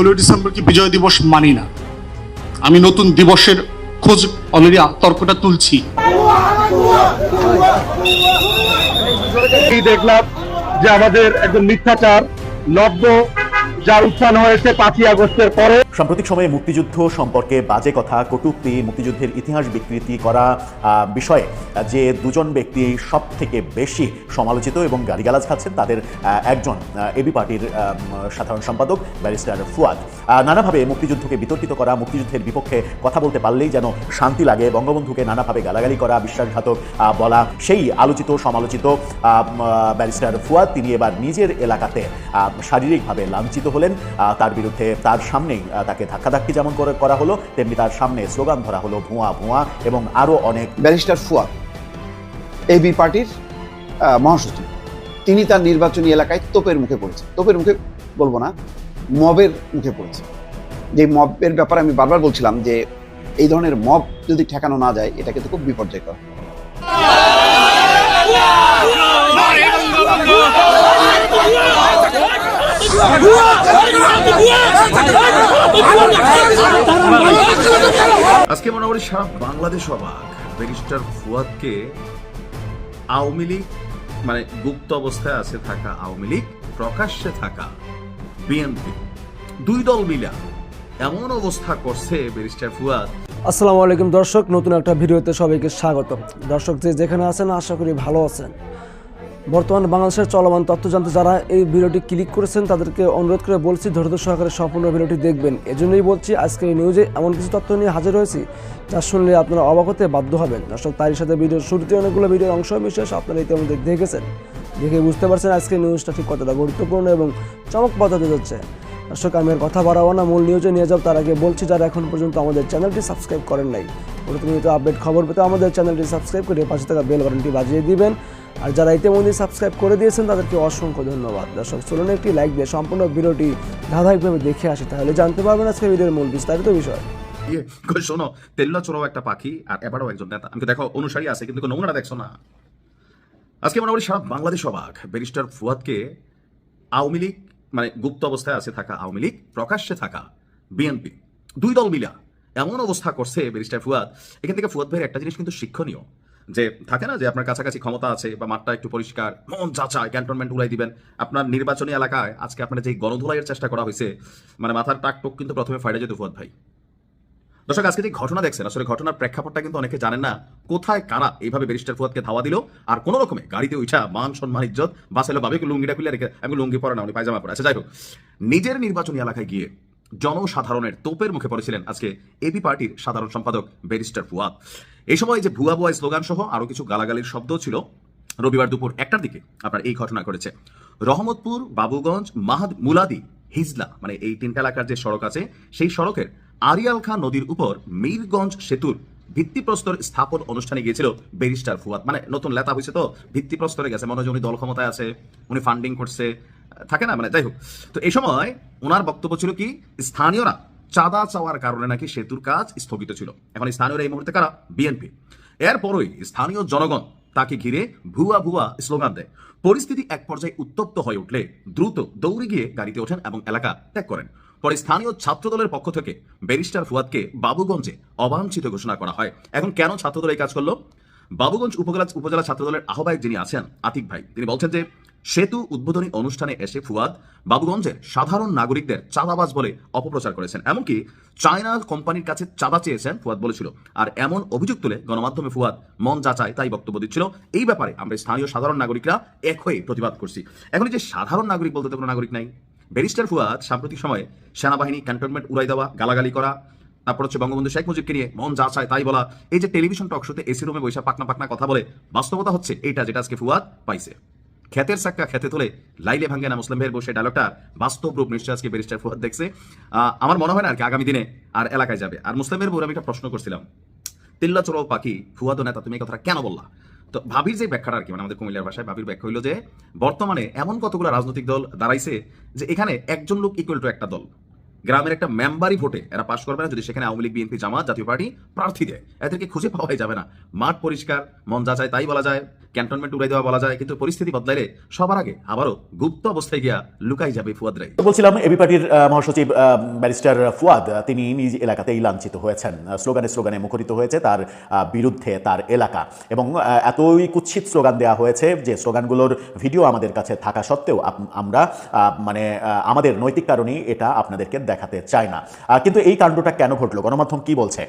ষোলোই ডিসেম্বরকে বিজয় দিবস? মানি না। আমি নতুন দিবসের খোঁজ অলরেডি তর্কটা তুলছি। দেখলাম যে আমাদের একজন মিথ্যাচার, লব্ধ যার উত্থান হয়েছে পাঁচই আগস্টের পরে। সাম্প্রতিক সময়ে মুক্তিযুদ্ধ সম্পর্কে বাজে কথা, কটূক্তি, মুক্তিযুদ্ধের ইতিহাস বিকৃতি করা বিষয়ে যে দুজন ব্যক্তি সব থেকে বেশি সমালোচিত এবং গালিগালাজ খাচ্ছেন তাদের একজন এবি পার্টির সাধারণ সম্পাদক, ব্যারিস্টার ফুয়াদ। নানাভাবে মুক্তিযুদ্ধকে বিতর্কিত করা, মুক্তিযুদ্ধের বিপক্ষে কথা বলতে পারলেই যেন শান্তি লাগে, বঙ্গবন্ধুকে নানাভাবে গালাগালি করা, বিশ্বাসঘাতক বলা, সেই আলোচিত, সমালোচিত ব্যারিস্টার ফুয়াদ তিনি এবার নিজের এলাকাতে শারীরিকভাবে লাঞ্ছিত হলেন তার বিরুদ্ধে তার সামনেই তাকে ধাক্কাধাক্কি যেমন করে করা হলো, তেমনি তার সামনে স্লোগান ধরা হলো, ভুয়া ভুয়া এবং আরও অনেক ব্যারিস্টার ফুয়াদ এবি পার্টির মহাসচিব। তিনি তার নির্বাচনী এলাকায় তোপের মুখে পড়েছে তোপের মুখে বলব না, মবের মুখে পড়েছে যে মবের ব্যাপারে আমি বারবার বলছিলাম যে, এই ধরনের মব যদি ঠেকানো না যায়, এটা কিন্তু খুব বিপর্যয়কর আজকে মোটামুটি সারা বাংলাদেশ অবাক। ব্যারিস্টার ফুয়াদকে আওয়ামী লীগ মানে গুপ্ত অবস্থায় আছে থাকা আওয়ামী লীগ, প্রকাশ্যে থাকা বিএনপি, দুই দল মিলা এমন অবস্থা করছে ব্যারিস্টার ফুয়াদ। আসসালামু আলাইকুম দর্শক, নতুন একটা ভিডিওতে সবাইকে স্বাগত দর্শক যে যেখানে আছেন, আশা করি ভালো আছেন। বর্তমান বাংলাদেশের চলমান তথ্য জানতে যারা এই ভিডিওটি ক্লিক করেছেন, তাদেরকে অনুরোধ করে বলছি, ধৈর্য সহকারে সম্পূর্ণ ভিডিওটি দেখবেন। এজন্যই বলছি, আজকের এই নিউজে এমন কিছু তথ্য নিয়ে হাজির হয়েছি, যা শুনলে আপনারা অবাক হতে বাধ্য হবেন। দর্শক, তারই সাথে ভিডিওর শুরুতে অনেকগুলো ভিডিওর অংশ বিশেষ আপনারা ইতিমধ্যে দেখেছেন দেখে বুঝতে পারছেন আজকের নিউজটা ঠিক কতটা গুরুত্বপূর্ণ এবং চমক হতে যাচ্ছে দর্শক, আমি কথা বাড়াবো না। মূল নিউজে নিয়ে যাব, তার আগে বলছি, যারা এখন পর্যন্ত আমাদের চ্যানেলটি সাবস্ক্রাইব করেন নাই প্রতিনিয়ত আপডেট খবর পেতে আমাদের চ্যানেলটি সাবস্ক্রাইব করে পাশে থাকা বেল বাটনটি বাজিয়ে দিবেন। আর যারা ইতিমধ্যে সাবস্ক্রাইব করে দিয়েছেন, তাদেরকে অসংখ্য ধন্যবাদ। দর্শক, চলুন একটি লাইক দিয়ে সম্পূর্ণ ভিডিওটি ধারাবাহিকভাবে দেখে আসি, তাহলে জানতে পারবেন আজকে ভিডিওর মূল বিস্তারিত বিষয়। শোনো তেল্লা চোরাও একটা পাখি আর এবারও একজন নেতা। আমি দেখো, অনুসারী আছে, কিন্তু কোনো নমুনা দেখছ না। আজকে মোটামুটি সারা বাংলাদেশ অবাক। ব্যারিস্টার ফুয়াদকে আওয়ামী লীগ মানে গুপ্ত অবস্থায় আছে থাকা আওয়ামী লীগ, প্রকাশ্যে থাকা বিএনপি, দুই দল মিলা এমন অবস্থা করছে ব্যারিস্টার ফুয়াদ। এখান থেকে ফুয়াদ ভাইয়ের একটা জিনিস কিন্তু শিক্ষণীয়, যে থাকে না যে আপনার কাছাকাছি ক্ষমতা আছে বা মাঠটা একটু পরিষ্কার, মন চাচায় ক্যান্টনমেন্ট উড়াই দিবেন, আপনার নির্বাচনী এলাকায় আজকে আপনার যে গণধুলাইয়ের চেষ্টা করা হয়েছে মানে মাথার টুক কিন্তু প্রথমে ফাইডে যেত ফুয়াদ ভাই। দর্শক, আজকে যে ঘটনা দেখছেন, আসলে ঘটনার প্রেক্ষাপটটা কিন্তু অনেকে জানেন না। কোথায়, কারা এইভাবে ব্যারিস্টার ফুয়াদকে ধাওয়া দিল? আর কোন রকমে গাড়িতে উঠা, মান সম্মান, ইজ্জত বাসাইলো বাবে লুঙ্গিটা খুলে রেখে, আমি লুঙ্গি পরে না, উনি পায়জামা পরে। আচ্ছা যাই হোক। নিজের নির্বাচনী এলাকায় গিয়ে জনসাধারণের তোপের মুখে পড়েছিলেন আজকে এপি পার্টির সাধারণ সম্পাদক ব্যারিস্টার ফুয়াদ। এই সময় যে ভুয়া ভুয়া স্লোগান সহ আরও কিছু গালাগালির শব্দ ছিল, রবিবার দুপুর একটার দিকে আপনার এই ঘটনা করেছে রহমতপুর, বাবুগঞ্জ, মাহাদ মুলাদি, হিজলা মানে এই তিনটা এলাকার যে সড়ক আছে, সেই সড়কের আরিয়াল খাঁ নদীর উপর মীরগঞ্জ সেতুর ভিত্তিপ্রস্তর স্থাপন অনুষ্ঠানে গিয়েছিল ব্যারিস্টার ফুয়াদ। মানে নতুন লেতা হয়েছে তো, ভিত্তিপ্রস্তরে গেছে। মনে হয় উনি দল ক্ষমতায় আছে, উনি ফান্ডিং করছে। থাকে না? মানে যাই হোক। তো এই সময় ওনার বক্তব্য ছিল কি, স্থানীয়রা চাঁদা চাওয়ার কারণে নাকি সেতুর কাজ স্থগিত ছিল। এখন স্থানীয়রা এই মুহূর্তে কারা? বিএনপি। এরপরই স্থানীয় জনগণ তাকে ঘিরে ভুয়া ভুয়া স্লোগান দেয়। পরিস্থিতি এক পর্যায়ে উত্তপ্ত হয়ে উঠলে দ্রুত দৌড়ে গিয়ে গাড়িতে ওঠেন এবং এলাকা ত্যাগ করেন। পরে স্থানীয় ছাত্রদলের পক্ষ থেকে ব্যারিস্টার ফুয়াদকে বাবুগঞ্জে অবাঞ্ছিত ঘোষণা করা হয়। এখন কেন ছাত্রদল এই কাজ করল? বাবুগঞ্জ উপজেলা উপজেলা ছাত্রদলের আহ্বায়ক যিনি আছেন, আতিক ভাই, তিনি বলছেন যে সেতু উদ্বোধনী অনুষ্ঠানে এসে ফুয়াদ বাবুগঞ্জের সাধারণ নাগরিকদের চাঁদাবাজ বলে অপপ্রচার করেছেন। এমনকি চায়না কোম্পানির কাছে চাঁদা চেয়েছেন ফুয়াদ বলেছিল। আর এমন অভিযোগ তুলে গণমাধ্যমে ফুয়াদ মন যা চায় তাই বক্তব্য দিচ্ছিল। এই ব্যাপারে আমরা স্থানীয় সাধারণ নাগরিকরা এক হয়ে প্রতিবাদ করছি। এখন যে সাধারণ নাগরিক বলতে তো কোনো নাগরিক নাই। ব্যারিস্টার ফুয়াদ সাম্প্রতিক সময়ে সেনাবাহিনী ক্যান্টনমেন্ট উড়াই দেওয়া, গালাগালি করা, তারপর হচ্ছে বঙ্গবন্ধু শেখ মুজিবকে নিয়ে মন যা চায় তাই বলা, এই যে টেলিভিশন টক শোতে এসি রুমে বৈশা পাকনা পাকনা কথা বলে, বাস্তবতা হচ্ছে এইটা যেটা আজকে ফুয়াদ পাইছে। ক্ষেতের সাক্কা খেতে তোলে, লাইলে ভাঙ্গে না মুসলিম ভাইয়ের বসে ডায়লগটা বাস্তব রূপ নিশ্চয় আজকে ব্যারিস্টার ফুয়াদ দেখছে। আমার মনে হয় না আর কি, আগামী দিনে আর এলাকায় যাবে। আর মুসলিমের বউর আমি একটা প্রশ্ন করছিলাম, তিল্লা চোরাও পাখি ফুয়াদ নেতা, তুমি এই কথাটা কেন বললা? তো ভাবির যে ব্যাখ্যাটা আর কি মানে আমাদের কুমিল্লার ভাষায় ভাবির ব্যাখ্যা হইল যে, বর্তমানে এমন কতগুলো রাজনৈতিক দল দাঁড়াইছে যে এখানে একজন লোক ইকুয়াল টু একটা দল। গ্রামের একটা মেম্বারই ভোটে এরা পাশ করবে না, যদি সেখানে আওয়ামী লীগ, বিএনপি, জামাত জাতীয় পার্টি প্রার্থী দেয়। এদেরকে খুঁজে পাওয়াই যাবে না। মাঠ পরিষ্কার, মন যা চায় তাই বলা যায়, ক্যান্টনমেন্ট উড়াই দেওয়া বলা যায়, কিন্তু পরিস্থিতি বদলাইলে সবার আগে আবারও গুপ্ত অবস্থায় গিয়া লুকাই যাবে ফুয়াদ রাই বলছিলাম এবি পার্টির মহাসচিব ব্যারিস্টার ফুয়াদ তিনি নিজ এলাকাতেই লাঞ্ছিত হয়েছেন। স্লোগানে স্লোগানে মুখরিত হয়েছে তার বিরুদ্ধে তার এলাকা। এবং এতই কুৎসিত স্লোগান দেওয়া হয়েছে যে স্লোগানগুলোর ভিডিও আমাদের কাছে থাকা সত্ত্বেও আমরা মানে আমাদের নৈতিক কারণেই এটা আপনাদেরকে দেখাতে চাই না। কিন্তু এই কাণ্ডটা কেন ঘটলো? গণমাধ্যম কি বলছে?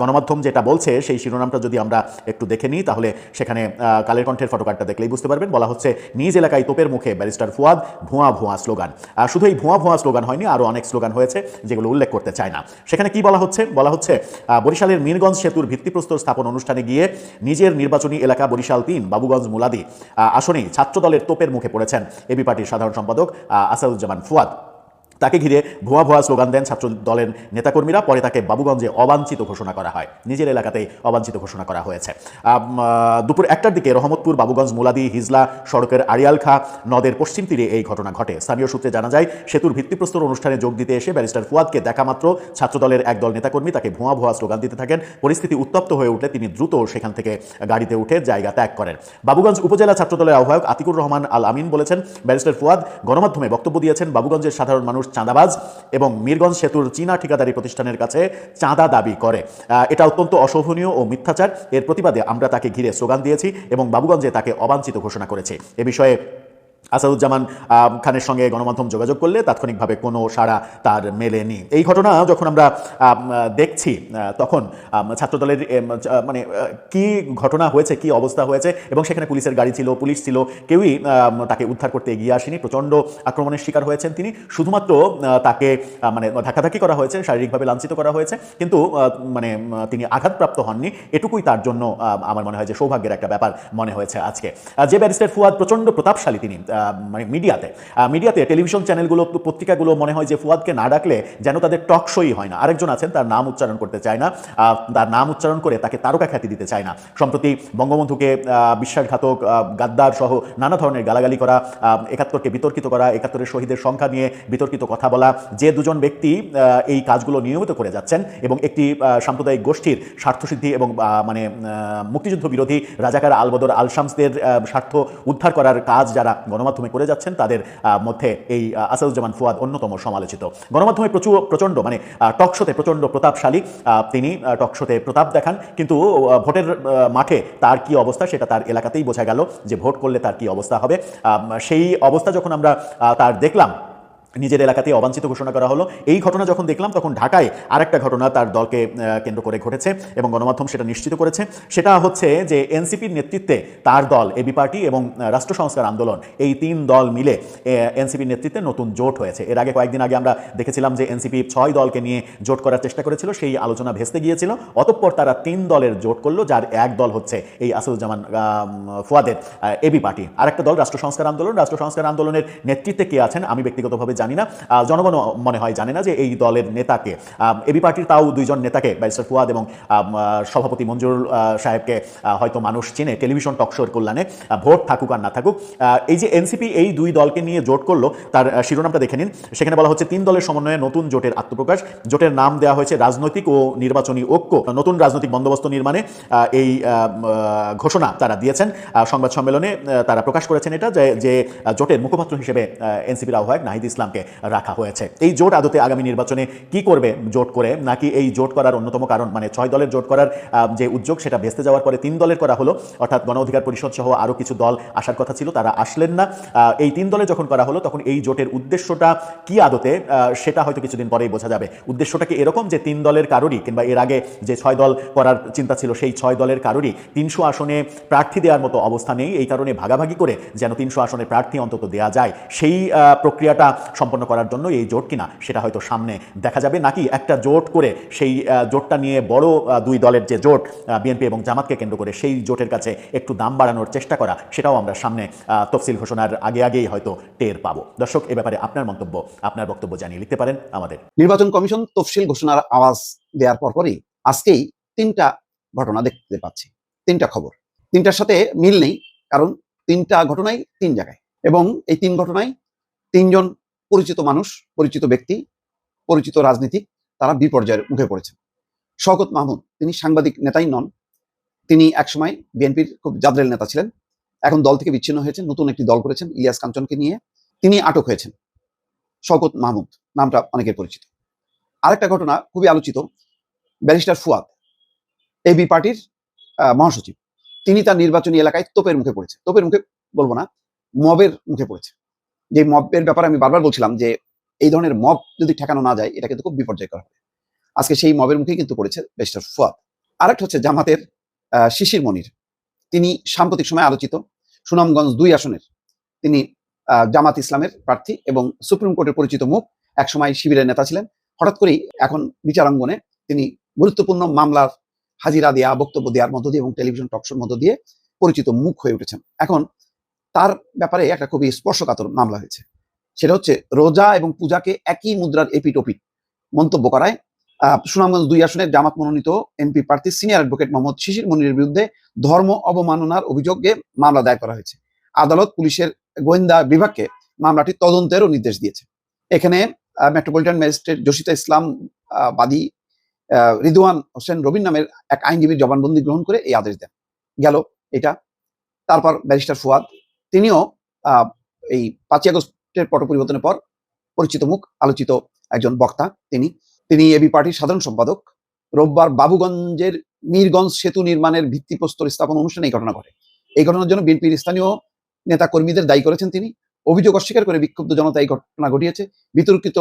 গণমাধ্যম যেটা বলছে, সেই শিরোনামটা যদি আমরা একটু দেখে নিই, তাহলে সেখানে কালের কণ্ঠের ফটোকার্ডটা দেখলেই বুঝতে পারবেন। বলা হচ্ছে, নিজ এলাকায় তোপের মুখে ব্যারিস্টার ফুয়াদ, ভুয়া ভুয়া স্লোগান। শুধু এই ভুয়া ভুয়া স্লোগান হয়নি আরও অনেক স্লোগান হয়েছে, যেগুলো উল্লেখ করতে চায় না। সেখানে কি বলা হচ্ছে? বলা হচ্ছে বরিশালের মীরগঞ্জ সেতুর ভিত্তিপ্রস্তর স্থাপন অনুষ্ঠানে গিয়ে নিজের নির্বাচনী এলাকা বরিশাল তিন, বাবুগঞ্জ মুলাদি আসনেই ছাত্রদলের তোপের মুখে পড়েছেন এবি পার্টির সাধারণ সম্পাদক আসাদুজ্জামান ফুয়াদ। তাকে ঘিরে ভুয়া ভুয়া স্লোগান দেন ছাত্র দলের নেতাকর্মীরা। পরে তাকে বাবুগঞ্জে অবাঞ্ছিত ঘোষণা করা হয়। নিজের এলাকাতেই অবাঞ্ছিত ঘোষণা করা হয়েছে। দুপুর একটার দিকে রহমতপুর, বাবুগঞ্জ, মুলাদি, হিজলা, সড়কের আড়িয়ালখা নদের পশ্চিম তীরে এই ঘটনা ঘটে। স্থানীয় সূত্রে জানা যায়, সেতুর ভিত্তিপ্রস্তর অনুষ্ঠানে যোগ দিতে এসে ব্যারিস্টার ফুয়াদকে দেখা মাত্র ছাত্রদলের একদল নেতাকর্মী তাকে ভুয়া ভুয়া স্লোগান দিতে থাকেন। পরিস্থিতি উত্তপ্ত হয়ে উঠলে তিনি দ্রুত সেখান থেকে গাড়িতে উঠে জায়গা ত্যাগ করেন। বাবুগঞ্জ উপজেলা ছাত্রদলের আহ্বায়ক আতিকুর রহমান আল আমিন বলেছেন, ব্যারিস্টার ফুয়াদ গণমাধ্যমে বক্তব্য দিয়েছেন। বাবুগঞ্জের সাধারণ মানুষ চাঁদাবাজ এবং মিরগঞ্জ সেতুর চীনা ঠিকাদারি প্রতিষ্ঠানের কাছে চাঁদা দাবি করে। এটা অত্যন্ত অশোভনীয় ও মিথ্যাচার। এর প্রতিবাদে আমরা তাকে ঘিরে স্লোগান দিয়েছি এবং বাবুগঞ্জে তাকে অবাঞ্ছিত ঘোষণা করেছে। এ বিষয়ে আসাদুজ্জামান খানের সঙ্গে গণমাধ্যম যোগাযোগ করলে তাৎক্ষণিকভাবে কোনো সাড়া তার মেলেনি। এই ঘটনা যখন আমরা দেখছি তখন ছাত্রদলের মানে কি ঘটনা হয়েছে, কি অবস্থা হয়েছে, এবং সেখানে পুলিশের গাড়ি ছিল, পুলিশ ছিল, কেউই তাকে উদ্ধার করতে এগিয়ে আসেনি, প্রচণ্ড আক্রমণের শিকার হয়েছেন তিনি। শুধুমাত্র তাকে মানে ধাক্কাধাক্কি করা হয়েছে, শারীরিকভাবে লাঞ্ছিত করা হয়েছে, কিন্তু মানে তিনি আঘাতপ্রাপ্ত হননি। এটুকুই তার জন্য আমার মনে হয় যে সৌভাগ্যের একটা ব্যাপার মনে হয়েছে আজকে। যে ব্যারিস্টার ফুয়াদ প্রচণ্ড প্রতাপশালী তিনি মানে মিডিয়াতে। মিডিয়াতে টেলিভিশন চ্যানেলগুলো, পত্রিকাগুলো মনে হয় যে ফুয়াদকে না ডাকলে যেন তাদের টক শোই হয় না। আরেকজন আছেন, তার নাম উচ্চারণ করতে চায় না। তার নাম উচ্চারণ করে তাকে তারকা খ্যাতি দিতে চায় না। সম্প্রতি বঙ্গবন্ধুকে বিশ্বাসঘাতক গাদ্দার সহ নানা ধরনের গালাগালি করা একাত্তরকে বিতর্কিত করা, একাত্তরের শহীদের সংখ্যা নিয়ে বিতর্কিত কথা বলা, যে দুজন ব্যক্তি এই কাজগুলো নিয়মিত করে যাচ্ছেন এবং একটি সাম্প্রদায়িক গোষ্ঠীর স্বার্থসিদ্ধি এবং মানে মুক্তিযুদ্ধ বিরোধী রাজাকার আলবদর আলশামসদের স্বার্থ উদ্ধার করার কাজ যারা গণমাধ্যমে করে যাচ্ছেন, তাদের মধ্যে এই আসাদুজ্জামান ফুয়াদ অন্যতম সমালোচিত। গণমাধ্যমে প্রচুর, প্রচণ্ড মানে টকশোতে প্রচণ্ড প্রতাপশালী তিনি টকশোতে প্রতাপ দেখান। কিন্তু ভোটের মাঠে তার কি অবস্থা সেটা তার এলাকাতেই বোঝা গেল যে ভোট করলে তার কি অবস্থা হবে। সেই অবস্থা যখন আমরা তার দেখলাম নিজের এলাকাতে অবাঞ্ছিত ঘোষণা করা হলো। এই ঘটনা যখন দেখলাম তখন ঢাকায় আরেকটা ঘটনা তার দলকে কেন্দ্র করে ঘটেছে এবং গণমাধ্যম সেটা নিশ্চিত করেছে। সেটা হচ্ছে যে এনসিপির নেতৃত্বে তার দল এবি পার্টি এবং রাষ্ট্র সংস্কার আন্দোলন এই তিন দল মিলে এনসিপির নেতৃত্বে নতুন জোট হয়েছে। এর আগে কয়েকদিন আগে আমরা দেখেছিলাম যে এনসিপি ছয় দলকে নিয়ে জোট করার চেষ্টা করেছিল সেই আলোচনা ভেস্তে গিয়েছিল। অতঃপর তারা তিন দলের জোট করল যার এক দল হচ্ছে এই আসাদুজ্জামান আহ, ফুয়াদের এবি পার্টি। আরেকটা দল রাষ্ট্র সংস্কার আন্দোলন। রাষ্ট্র সংস্কার আন্দোলনের নেতৃত্বে কে আছেন আমি ব্যক্তিগতভাবে জানি না জনগণ মনে হয় জানে না যে এই দলের নেতাকে। এবি পার্টির তাও দুইজন নেতাকে, ব্যারিস্টার ফুয়াদ এবং সভাপতি মঞ্জুরুল সাহেবকে হয়তো মানুষ চেনে টেলিভিশন টকশোর কল্যাণে ভোট থাকুক আর না থাকুক। এই যে এনসিপি এই দুই দলকে নিয়ে জোট করল, তার শিরোনামটা দেখে নিন। সেখানে বলা হচ্ছে, তিন দলের সমন্বয়ে নতুন জোটের আত্মপ্রকাশ। জোটের নাম দেওয়া হয়েছে রাজনৈতিক ও নির্বাচনী ঐক্য। নতুন রাজনৈতিক বন্দোবস্ত নির্মাণে এই ঘোষণা তারা দিয়েছেন। সংবাদ সম্মেলনে তারা প্রকাশ করেছেন এটা যে জোটের মুখপাত্র হিসেবে এনসিপির আহ্বায়ক নাহিদ ইসলামকে রাখা হয়েছে। এই জোট আদতে আগামী নির্বাচনে কি করবে জোট করে? নাকি এই জোট করার অন্যতম কারণ মানে ছয় দলের জোট করার যে উদ্যোগ, সেটা ভেস্তে যাওয়ার পরে তিন দলের করা হলো। অর্থাৎ গণ অধিকার পরিষদ সহ আরও কিছু দল আসার কথা ছিল, তারা আসলেন না। এই তিন দলে যখন করা হলো, তখন এই জোটের উদ্দেশ্যটা কি আদতে? সেটা হয়তো কিছুদিন পরেই বোঝা যাবে। উদ্দেশ্যটা কি এরকম যে তিন দলের কারোরই, কিংবা এর আগে যে ছয় দল করার চিন্তা ছিল, সেই ছয় দলের কারোরই তিনশো আসনে প্রার্থী দেওয়ার মতো অবস্থা নেই। এই কারণে ভাগাভাগি করে যেন তিনশো আসনে প্রার্থী অন্তত দেওয়া যায়। সেই প্রক্রিয়াটা সম্পন্ন করার জন্য এই জোট কিনা সেটা হয়তো সামনে দেখা যাবে। নাকি একটা জোট করে সেই জোটটা নিয়ে বড় দুই দলের যে জোট বিএনপি এবং জামাতকে কেন্দ্র করে সেই জোটের কাছে একটু দাম বাড়ানোর চেষ্টা করা, সেটাও আমরা সামনে তফসিল ঘোষণার আগে আগেই হয়তো টের পাবো। দর্শক, এ ব্যাপারে আপনার মন্তব্য, আপনার বক্তব্য জানিয়ে লিখতে পারেন আমাদের। নির্বাচন কমিশন তফসিল ঘোষণার আওয়াজ দেওয়ার পরপরই আজকেই তিনটা ঘটনা দেখতে পাচ্ছি। তিনটা খবর। তিনটার সাথে মিল নেই, কারণ তিনটা ঘটনাই তিন জায়গায় এবং এই তিন ঘটনায় তিনজন পরিচিত মানুষ, পরিচিত ব্যক্তি, পরিচিত রাজনীতিক, তারা বিপর্যয়ের মুখে পড়েছেন। শওকত মাহমুদ, তিনি সাংবাদিক নেতাই নন। তিনি একসময় বিএনপির খুব জাদরেল নেতা ছিলেন। এখন দল থেকে বিচ্ছিন্ন হয়েছেন, নতুন একটি দল করেছেন, ইলিয়াস কাঞ্চনকে নিয়ে। তিনি আটক হয়েছেন, শওকত মাহমুদ, নামটা অনেকের পরিচিত। আরেকটা ঘটনা খুবই আলোচিত, ব্যারিস্টার ফুয়াদ এবি পার্টির মহাসচিব। তিনি তার নির্বাচনী এলাকায় তোপের মুখে পড়েছে তোপের মুখে বলব না, মবের মুখে পড়েছে যে মবের ব্যাপারে আমি বারবার বলছিলাম যে এই ধরনের মব যদি ঠেকানো না যায়, এটা কিন্তু খুব বিপর্যয়কর হবে। আজকে সেই মবের মুখেই কিন্তু পড়েছে ব্যারিস্টার ফুয়াদ। আরেকটা হচ্ছে জামাতের শিশির মনির। তিনি সাম্প্রতিক সময় আলোচিত সুনামগঞ্জ দুই আসনের। তিনি জামাত ইসলামের প্রার্থী এবং সুপ্রিম কোর্টের পরিচিত মুখ। একসময় শিবিরের নেতা ছিলেন। হঠাৎ করেই এখন বিচারাঙ্গনে তিনি গুরুত্বপূর্ণ মামলার হাজিরা দেওয়া বক্তব্য দেওয়ার মধ্য দিয়ে এবং টেলিভিশন টকশোর মধ্য দিয়ে পরিচিত মুখ হয়ে উঠেছেন। এখন তার ব্যাপারে একটা খুবই স্পর্শকাতর মামলা হয়েছে। সেটা হচ্ছে রোজা এবং পূজাকে একই মুদ্রার এপিটোপিট মন্তব্য করায় সুনামগঞ্জ দুই আসনের জামাত মনোনীত এমপি প্রার্থী সিনিয়র অ্যাডভোকেট মোহাম্মদ শিশির মনিরের বিরুদ্ধে ধর্ম অবমাননার অভিযোগে মামলা দায়ের করা হয়েছে। আদালত পুলিশের গোয়েন্দা বিভাগকে মামলাটি তদন্তেরও নির্দেশ দিয়েছে। এখানে মেট্রোপলিটন ম্যাজিস্ট্রেট জসিতা ইসলাম বাদী আহ, রিদওয়ান হোসেন রবিন নামের এক আইনজীবীর জবানবন্দি গ্রহণ করে এই আদেশ দেন। গেল এটা। তারপর ব্যারিস্টার ফুয়াদ তিনিও এই পাঁচই আগস্টের পট পরিবর্তনের পর পরিচিত মুখ, আলোচিত একজন বক্তা তিনি। তিনি এবি পার্টির সাধারণ সম্পাদক। রোববার বাবুগঞ্জের মীরগঞ্জ সেতু নির্মাণের ভিত্তিপ্রস্তর স্থাপন অনুষ্ঠানে এই ঘটনা ঘটে। এই ঘটনার জন্য বিএনপির স্থানীয় নেতা কর্মীদের দায়ী করেছেন তিনি। অভিযোগ অস্বীকার করে বিক্ষুব্ধ জনতা এই ঘটনা ঘটিয়েছে। বিতর্কিত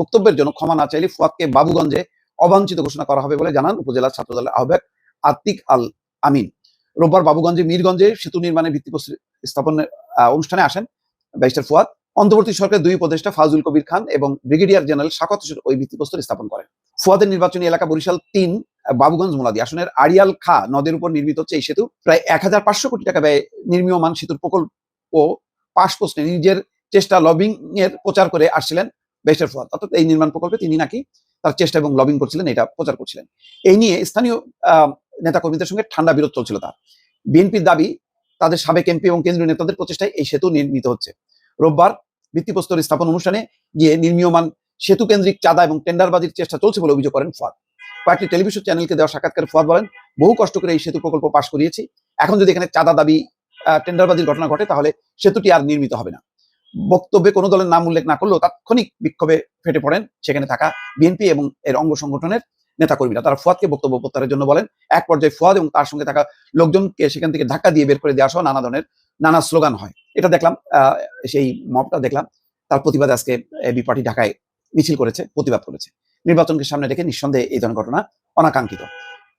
বক্তব্যের জন্য ক্ষমা না চাইলে ফুয়াদকে বাবুগঞ্জে অবাঞ্ছিত ঘোষণা করা হবে বলে জানান উপজেলা ছাত্রদলের আহ্বায়ক আতিক আল আমিন। রোববার বাবুগঞ্জে মীরগঞ্জে সেতু নির্মাণের ভিত্তিপ্রস্তর স্থাপনের আহ, অনুষ্ঠানে আসেন ব্যারিস্টার ফুয়াদ। অন্তর্বর্তী সরকারের দুই উপদেষ্টা ফাজুল কবির খান এবং ব্রিগেডিয়ার জেনারেল শাকত ওই ভিত্তিপ্রস্তর স্থাপন করেন। ফুয়াদের নির্বাচনী এলাকা বরিশাল তিন বাবুগঞ্জ মোলাদি আসনের আড়িয়াল খা নদের উপর নির্মিত হচ্ছে এই সেতু। প্রায় এক হাজার পাঁচশো কোটি টাকা ব্যয় নির্মীয়মান সেতুর প্রকল্প পাশ প্রশ্নে নিজের চেষ্টা লবিং এর প্রচার করে আসছিলেন ব্যারিস্টার ফুয়াদ। অর্থাৎ এই নির্মাণ প্রকল্পে তিনি নাকি তার চেষ্টা এবং লবিং করছিলেন এটা প্রচার করছিলেন। এই নিয়ে স্থানীয় নেতাকর্মীদের সঙ্গে ঠান্ডা বিরোধ চলছিল তার। বিএনপির দাবি তাদের সাবেক এমপি এবং কেন্দ্রীয় নেতাদের প্রচেষ্টায় এই সেতু নির্মিত হচ্ছে। রোববার ভিত্তিপ্রস্তর স্থাপন অনুষ্ঠানে গিয়ে নির্মীয়মান সেতু কেন্দ্রিক চাঁদা এবং টেন্ডারবাজির চেষ্টা চলছে বলে অভিযোগ করেন ফুয়াদ। কয়েকটি টেলিভিশন চ্যানেলকে দেওয়া সাক্ষাৎকারে ফুয়াদ বলেন, বহু কষ্ট করে এই সেতু প্রকল্প পাশ করিয়েছি। এখন যদি এখানে চাঁদা দাবি টেন্ডারবাজির ঘটনা ঘটে, তাহলে সেতুটি আর নির্মিত হবে না। বক্তব্যে কোনো দলের নাম উল্লেখ না করলেও তাৎক্ষণিক বিক্ষোভে ফেটে পড়েন সেখানে থাকা বিএনপি এবং এর অঙ্গ সংগঠনের নেতাকর্মীরা। তারা ফুয়াদকে বক্তব্য প্রত্যাহারের জন্য বলেন, এক পর্যায়ে ফুয়াদ এবং তার সঙ্গে থাকা লোকজনকে সেখান থেকে ধাক্কা দিয়ে বের করে দেওয়া সহ নানা ধরনের, নানা স্লোগান হয়। এটা দেখলাম সেই মবটা দেখলাম। তার প্রতিবাদে আজকে এবি পার্টি ঢাকায় মিছিল করেছে, প্রতিবাদ করেছে। নির্বাচনকে সামনে রেখে নিঃসন্দেহে এই ধরনের ঘটনা অনাকাঙ্ক্ষিত।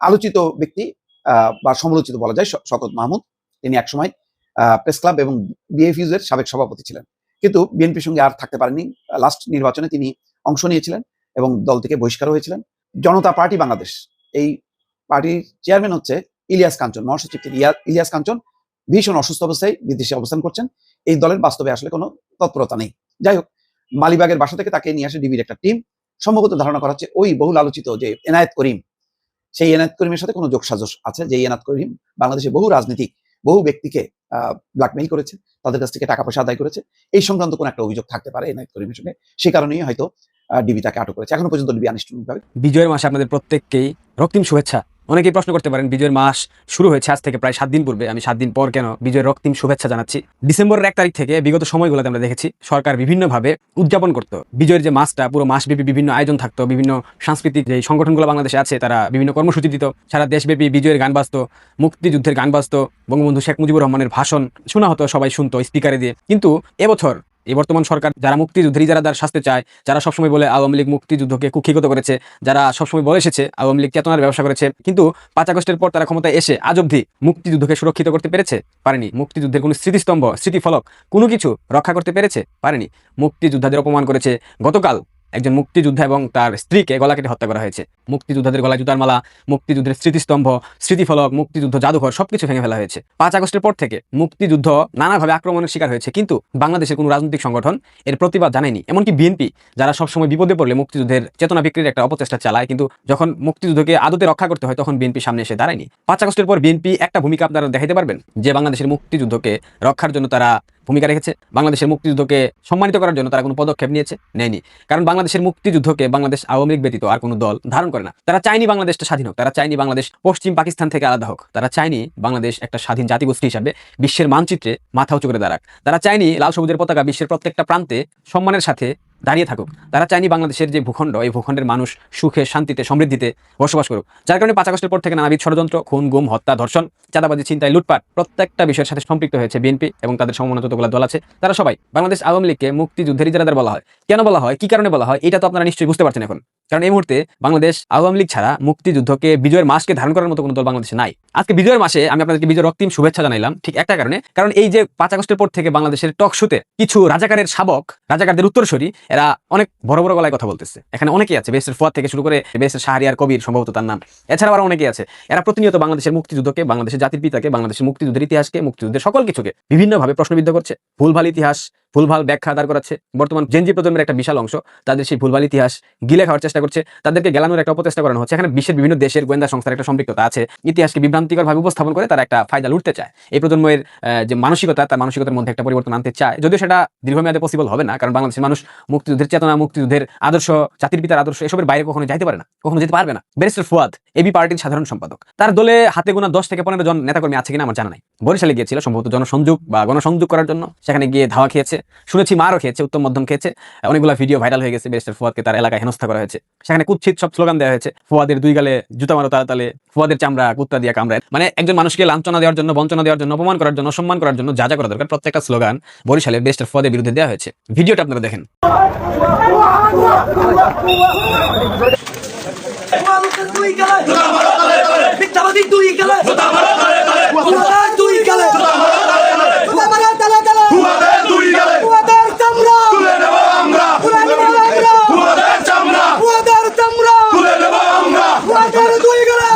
আলোচিত ব্যক্তি বা সমালোচিত বলা যায় শকত মাহমুদ। তিনি একসময় প্রেস ক্লাব এবং বিএফইউজ এর সাবেক সভাপতি ছিলেন। কিন্তু বিএনপির সঙ্গে আর থাকতে পারেননি। লাস্ট নির্বাচনে তিনি অংশ নিয়েছিলেন এবং দল থেকে বহিষ্কার হয়েছিলেন। জনতা পার্টি বাংলাদেশ। এই পার্টির চেয়ারম্যান হচ্ছে ইলিয়াস কাঞ্চন মহাসচিব ইলিয়াস কাঞ্চন। ভীষণ অসুস্থ অবস্থায় বিদেশে অবস্থান করছেন। এই দলের বাস্তবে আসলে কোনো তৎপরতা নেই। যাই হোক মালিবাগের বাসা থেকে তাকে নিয়ে আসে ডিবির একটা টিম। সম্ভবত ধারণা করা হচ্ছে ওই বহুল আলোচিত যে এনায়েত করিম, সেই এনায়েত করিমের সাথে কোনো যোগসাজশ আছে যে এনায়েত করিম বাংলাদেশে বহু রাজনীতিক, বহু ব্যক্তিকে ব্ল্যাকমেইল করেছে, তাদের কাছ থেকে টাকা পয়সা আদায় করেছে। এই সংক্রান্ত কোনো একটা অভিযোগ থাকতে পারে এনায়েত করিমের সঙ্গে। সে কারণেই হয়তো ডিবি তাকে আটক করেছে। এখনও পর্যন্ত ডিবি আনুষ্ঠানিকভাবে বিজয়ের মাসে আপনাদের প্রত্যেককেই রক্তিম শুভেচ্ছা। অনেকেই প্রশ্ন করতে পারেন, বিজয়ের মাস শুরু হয়েছে আজ থেকে প্রায় সাত দিন পূর্বে। আমি সাত দিন পর কেন বিজয়ের রক্তিম শুভেচ্ছা জানাচ্ছি। ডিসেম্বরের এক তারিখ থেকে বিগত সময়গুলোতে আমরা দেখেছি, সরকার বিভিন্নভাবে উদযাপন করতো। বিজয়ের যে মাসটা, পুরো মাসব্যাপী বিভিন্ন আয়োজন থাকতো, বিভিন্ন সাংস্কৃতিক যে সংগঠনগুলো বাংলাদেশে আছে, তারা বিভিন্ন কর্মসূচি দিত। সারা দেশব্যাপী বিজয়ের গান বাজতো, মুক্তিযুদ্ধের গান বাজতো, বঙ্গবন্ধু শেখ মুজিবুর রহমানের ভাষণ শোনা হতো, সবাই শুনতো স্পিকারে দিয়ে। কিন্তু এবছর এই বর্তমান সরকার যারা মুক্তিযুদ্ধেরই যারা যারা শাস্তে চায়, যারা সবসময় বলে আওয়ামী লীগ মুক্তিযুদ্ধকে কুক্ষিগত করেছে, যারা সবসময় বলে এসেছে আওয়ামী লীগ চেতনার ব্যবসা করেছে, কিন্তু পাঁচ আগস্টের পর তারা ক্ষমতায় এসে আজ অবধি মুক্তিযুদ্ধকে সুরক্ষিত করতে পেরেছে? পারেনি। মুক্তিযুদ্ধের কোনো স্মৃতিস্তম্ভ, স্মৃতিফলক, কোনো কিছু রক্ষা করতে পেরেছে? পারেনি। মুক্তিযোদ্ধাদের অপমান করেছে গতকাল একজন মুক্তিযোদ্ধা এবং তার স্ত্রীকে গলা কেটে হত্যা করা হয়েছে। মুক্তিযোদ্ধাদের গলায় জুতার মালা, মুক্তিযুদ্ধের স্মৃতিস্তম্ভ, স্মৃতিফলক, মুক্তিযুদ্ধ জাদুঘর, সবকিছু ভেঙে ফেলা হয়েছে। পাঁচ আগস্টের পর থেকে মুক্তিযুদ্ধ নানাভাবে আক্রমণের শিকার হয়েছে, কিন্তু বাংলাদেশের কোনো রাজনৈতিক সংগঠন এর প্রতিবাদ জানায়নি। এমনকি বিএনপি যারা সবসময় বিপদে পড়লে মুক্তিযুদ্ধের চেতনা বিক্রির একটা অপচেষ্টা চালায়, কিন্তু যখন মুক্তিযুদ্ধকে আদতে রক্ষা করতে হয়, তখন বিএনপি সামনে এসে দাঁড়ায়নি। পাঁচ আগস্টের পর বিএনপি একটা ভূমিকা আপনারা দেখাতে পারবেন, যে বাংলাদেশের মুক্তিযুদ্ধকে রক্ষার জন্য তারা ভূমিকা রেখেছে। বাংলাদেশের মুক্তিযুদ্ধকে সম্মানিত করার জন্য তারা কোনো পদক্ষেপ নিয়েছে, নেয়নি। কারণ বাংলাদেশের মুক্তিযুদ্ধকে বাংলাদেশ আওয়ামী লীগ ব্যতীত আর কোনো দল ধারণ করে না। তারা চায়নি বাংলাদেশটা স্বাধীন হোক, তারা চাইনি বাংলাদেশ পশ্চিম পাকিস্তান থেকে আলাদা হোক। তারা চায়নি বাংলাদেশ একটা স্বাধীন জাতিগোষ্ঠী হিসাবে বিশ্বের মানচিত্রে মাথা উঁচু করে দাঁড়াক। তারা চায়নি লাল সবুজের পতাকা বিশ্বের প্রত্যেকটা প্রান্তে সম্মানের সাথে দাঁড়িয়ে থাকুক। তারা চায়নি বাংলাদেশের যে ভূখণ্ড, এই ভূখণ্ডের মানুষ সুখে, শান্তিতে, সমৃদ্ধিতে বসবাস করুক। যার কারণে পাঁচ আগস্টের পর থেকে নানাবিধ ষড়যন্ত্র, খুন, গুম, হত্যা, ধর্ষণ, চাঁদাবাজি চিন্তায় লুটপাট প্রত্যেকটা বিষয়ের সাথে সম্পৃক্ত হয়েছে বিএনপি এবং তাদের সমন্বয় যতগুলো দল আছে, তারা সবাই বাংলাদেশ আওয়ামী লীগকে মুক্তিযুদ্ধের ইজারাদার বলা হয়। কেন বলা হয়? কি কারণে বলা হয়? এটা তো আপনারা নিশ্চয়ই বুঝতে পারছেন এখন। কারণ এই মুহূর্তে বাংলাদেশ আওয়ামী লীগ ছাড়া মুক্তিযুদ্ধকে বিজয়ের মাসকে ধারণ করার মতো কোনো দল বাংলাদেশে নাই। আজকে বিজয়ের মাসে আমি আপনাদেরকে বিজয় রক্তিম শুভেচ্ছা জানাইলাম, ঠিক একটা কারণে। কারণ এই যে পাঁচ আগস্টের পর থেকে বাংলাদেশের টক শুতে কিছু রাজাকারের শাবক, রাজাকারদের উত্তরসূরি, এরা অনেক বড় বড় গলায় কথা বলতেছে। এখানে অনেকেই আছে বেসের ফুয়াদ থেকে শুরু করে বেসের শাহরিয়ার, কবির, সম্ভবত তার নাম। এছাড়াও আরও অনেকেই আছে। এরা প্রতিনিয়ত বাংলাদেশের মুক্তিযুদ্ধকে, বাংলাদেশের জাতির পিতাকে, বাংলাদেশের মুক্তিযুদ্ধের ইতিহাসকে, মুক্তিযুদ্ধের সকল কিছুকে বিভিন্নভাবে প্রশ্নবিদ্ধ করছে। ভুলভাল ইতিহাস ভুলভাল ব্যাখ্যা দাঁড় করাচ্ছে। বর্তমান জেনজি প্রজন্মের একটা বিশাল অংশ, তাদের সেই ভুলভাল ইতিহাস গিলে খাওয়ার চেষ্টা করছে। তাদেরকে গেলানোর একটা অপচেষ্টা করানো হচ্ছে। এখানে বিশ্বের বিভিন্ন দেশের গোয়েন্দা সংস্থার একটা সম্পৃক্ততা আছে। ইতিহাসকে বিভ্রান্তিকর ভাবে উপস্থাপন করে তারা একটা ফায়দা লুটতে চায়। এই প্রজন্মের যে মানসিকতা, তার মানসিকতার মধ্যে একটা পরিবর্তন আনতে চায়। যদিও সেটা দীর্ঘমেয়াদে পসিবল হবে না, কারণ বাংলাদেশের মানুষ মুক্তিযুদ্ধের চেতনা, মুক্তিযুদ্ধের আদর্শ, জাতির পিতার আদর্শ, এসবের বাইরে কখনো যাইতে পারে না, কখনো যেতে পারবে না। ব্যারিস্টার ফুয়াদ, এবি পার্টির সাধারণ সম্পাদক। তার দলে হাতে গোনা দশ থেকে পনেরো জন নেতাকর্মী আছে কিনা আমার জানা নাই। বরিশালে গিয়েছিল, সম্ভবত জনসংযোগ বা গণসংযোগ করার জন্য। সেখানে গিয়ে ধাওয়া খেয়েছে। শুনেছি মারও খেয়েছে, উত্তম মধ্যম খেয়েছে। অনেকগুলো ভিডিও ভাইরাল হয়ে গেছে ব্যারিস্টার ফুয়াদকে, তার এলাকায় হেনস্থা করা হয়েছে। সেখানে কুৎসিত সব স্লোগান দেওয়া হয়েছে, ফুয়াদের দুই গালে জুতা মারো তালে তালে ফুয়াদের চামড়া, কুত্তা দিয়ে কামড়ায়। মানে একজন মানুষকে লাঞ্ছনা দেওয়ার জন্য, বঞ্চনা দেওয়ার জন্য, অপমান করার জন্য সম্মান করার জন্য যা যা করা দরকার, প্রত্যেকটা স্লোগান বরিশালের ব্যারিস্টার ফুয়াদের বিরুদ্ধে দেওয়া হয়েছে। ভিডিওটা আপনারা দেখেন। তুই গেলে তুই গেলে কুয়াদার তুই গেলে কুয়াদার তালে তালে কুয়াদার চামড়া তুলে নেব আমরা কুয়াদার চামড়া কুয়াদার চামড়া তুলে নেব আমরা কুয়াদার তুই গেলে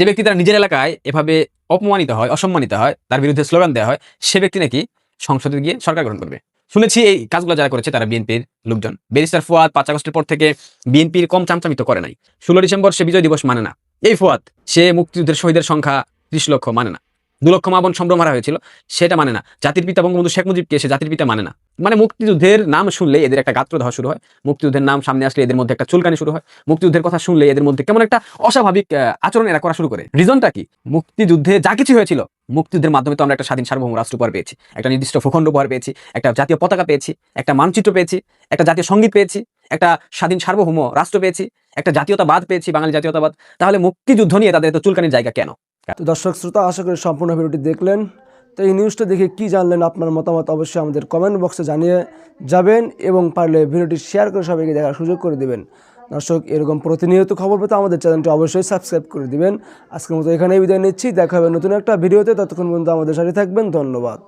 যে ব্যক্তি তার নিজের এলাকায় এভাবে অপমানিত হয়, অসম্মানিত হয়, তার বিরুদ্ধে স্লোগান দেওয়া হয়, সে ব্যক্তি নাকি সংসদে গিয়ে সরকার গ্রহণ করবে। শুনেছি এই কাজগুলো যারা করেছে তারা বিএনপির লোকজন। ব্যারিস্টার ফুয়াদ পাঁচ আগস্টের পর থেকে বিএনপির কম চামচামিত করে নাই। ষোলো ডিসেম্বর সে বিজয় দিবস মানে না। এই ফোয়াদ, সে মুক্তিযুদ্ধের শহীদের সংখ্যা ত্রিশ লক্ষ মানে না। দু লক্ষ মাবন সম্ভ্রম মারা হয়েছিল, সেটা মানে না। জাতির পিতা বঙ্গবন্ধু শেখ মুজিবকে সে জাতির পিতা মানে না। মানে মুক্তিযুদ্ধের নাম শুনলে এদের একটা গাত্র ধাওয়া শুরু হয়, মুক্তিযুদ্ধের নাম সামনে আসলে এদের মধ্যে একটা চুলকানি শুরু হয়, মুক্তিযুদ্ধের কথা শুনলে এদের মধ্যে কেমন একটা অস্বাভাবিক আচরণ এরা করা শুরু করে। রিজনটা কি? মুক্তিযুদ্ধে যা কিছু হয়েছিল, মুক্তিযুদ্ধের মাধ্যমে তো আমরা একটা স্বাধীন সার্বভৌম রাষ্ট্র উপহার পেয়েছি, একটা নির্দিষ্ট ভূখণ্ড উপহার পেয়েছি, একটা জাতীয় পতাকা পেয়েছি, একটা মানচিত্র পেয়েছি, একটা জাতীয় সংগীত পেয়েছি, একটা স্বাধীন সার্বভৌম রাষ্ট্র পেয়েছি, একটা জাতীয়তাবাদ পেয়েছি, বাঙালি জাতীয়তাবাদ। তাহলে মুক্তিযুদ্ধ নিয়ে তাদের তো চুলকানির জায়গা কেন? তো দর্শক শ্রোতা, আশা করি সম্পূর্ণ ভিডিওটি দেখলেন। তো এই নিউজটা দেখে কি জানলেন আপনার মতামত অবশ্যই আমাদের কমেন্ট বক্সে জানিয়ে যাবেন এবং পারলে ভিডিওটি শেয়ার করে সবাইকে দেখার সুযোগ করে দেবেন। দর্শক, এরকম প্রতিনিয়ত খবর পেতে আমাদের চ্যানেলটি অবশ্যই সাবস্ক্রাইব করে দিবেন। আজকের মতো এখানেই বিদায় নিচ্ছি। দেখা হবে নতুন একটা ভিডিওতে ততক্ষণ পর্যন্ত আমাদের সাথে থাকবেন। ধন্যবাদ।